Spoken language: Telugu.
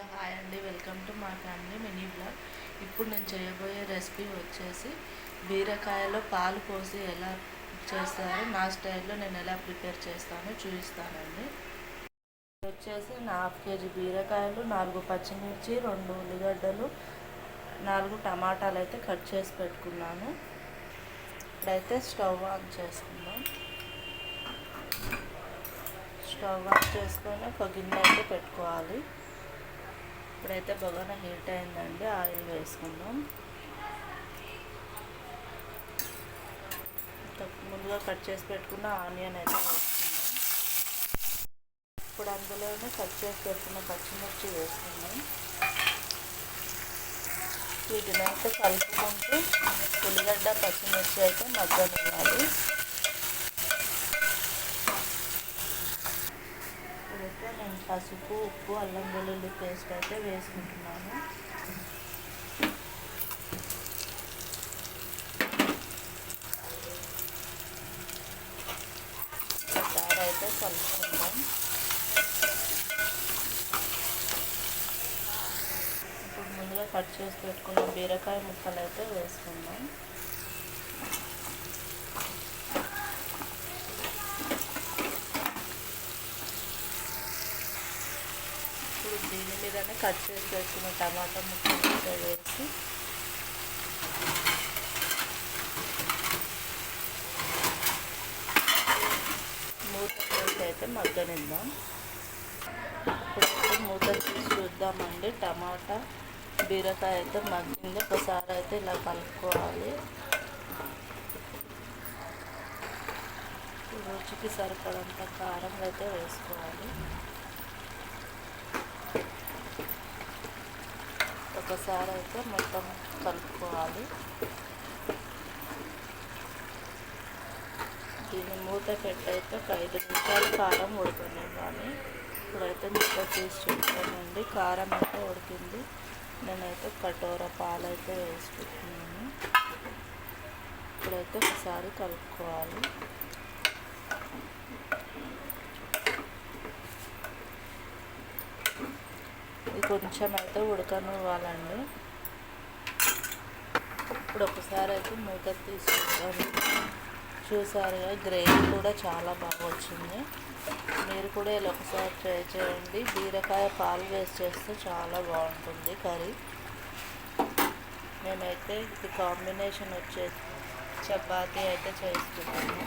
హలో హాయ్ అండి. వెల్కమ్ టు మా ఫ్యామిలీ మినీ బ్లాగ్. ఇప్పుడు నేను చేయబోయే రెసిపీ వచ్చేసి బీరకాయలో పాలు పోసి ఎలా చేస్తారో నా స్టైల్లో నేను ఎలా ప్రిపేర్ చేస్తానో చూపిస్తానండి. వచ్చేసి నా హాఫ్ కేజీ బీరకాయలు నాలుగు పచ్చిమిర్చి రెండు ఉల్లిగడ్డలు నాలుగు టమాటాలు అయితే కట్ చేసి పెట్టుకున్నాను. ఇప్పుడైతే స్టవ్ ఆన్ చేసుకుందాం. స్టవ్ ఆన్ చేసుకొని ఒక గిన్నె అయితే పెట్టుకోవాలి. ఇప్పుడైతే బగాన హీట్ అయిందండి ఆయిల్ వేసుకుందాం. ముందుగా కట్ చేసి పెట్టుకున్న ఆనియన్ అయితే వేసుకుందాం. ఇప్పుడు అందులోనే కట్ చేసి పెట్టుకున్న పచ్చిమిర్చి వేసుకుందాం. వీటినైతే కలుపుకుంటూ ఉల్లిగడ్డ పచ్చిమిర్చి అయితే మగ్గనివ్వాలి. ఇప్పుడైతే నేను పసుపు ఉప్పు అల్లం వెల్లుల్లి పేస్ట్ అయితే వేసుకుంటున్నాను. ఒకసారి అయితే కలుపుకుందాం. ఇప్పుడు ముందుగా కట్ చేసి పెట్టుకున్న బీరకాయ ముక్కలు అయితే వేసుకుంటాం కట్ చేసి పెట్టుకున్న టమాటా ముక్కలు వేసి మూత వేసి అయితే మగ్గనిద్దాం. ఇప్పుడైతే మూత తీసి చూద్దామండి. టమాటా బీరకాయ అయితే మగ్గింది. ఒకసారి అయితే ఇలా కలుపుకోవాలి. రుచికి సరిపడంత కారం అయితే వేసుకోవాలి. ఒకసారి అయితే మొత్తం కలుపుకోవాలి. దీన్ని మూత పెట్టయితే ఒక ఐదు నిమిషాలు కారం ఉడకనివ్వాలి. ఇప్పుడైతే ముక్క తీసి చూస్తానండి కారం అయితే ఉడికింది నేనైతే కటోర పాలు అయితే వేసుకుంటున్నాను. ఇప్పుడైతే ఒకసారి కలుపుకోవాలి. ఇది కొంచెం అయితే ఉడకనివ్వాలండి. ఇప్పుడు ఒకసారి అయితే మూత తీసుకుంటాను చూసారుగా గ్రేవీ కూడా చాలా బాగా వచ్చింది. మీరు కూడా ఇలా ఒకసారి ట్రై చేయండి. బీరకాయ పాలు వేస్ట్ చేస్తే చాలా బాగుంటుంది కర్రీ. మేమైతే ఇది కాంబినేషన్ వచ్చే చపాతీ అయితే చేస్తున్నాము.